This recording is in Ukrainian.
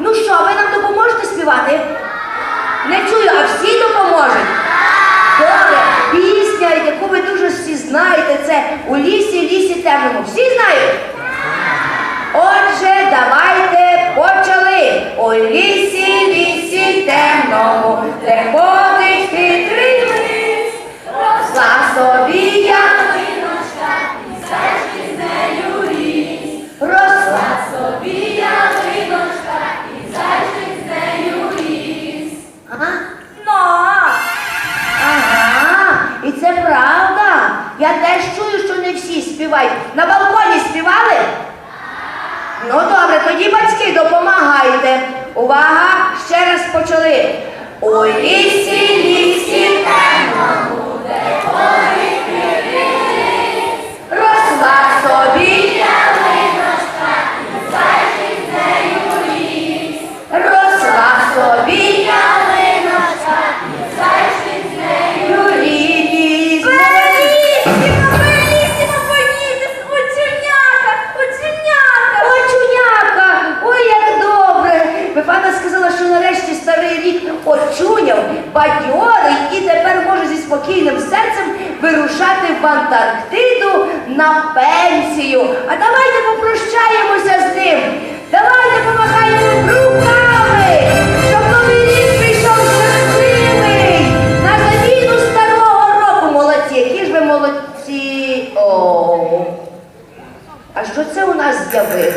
Ну що, ви нам допоможете співати? Не чую, а всі допоможуть? Добре, пісня, яку ви дуже всі знаєте, це у лісі, лісі темному. Всі знають? Отже, давайте почали. У лісі, лісі темному, де співають. На балконі співали? Ну добре, тоді батьки допомагайте. Увага, ще раз почали. їх очуняв, бадьорий і тепер може зі спокійним серцем вирушати в Антарктиду на пенсію. А давайте попрощаємося з ним. Давайте помагаємо руками, щоб новий рік прийшов щасливий. На заміну старого року молодці. Які ж ви молодці? О. А що це у нас з'явилося?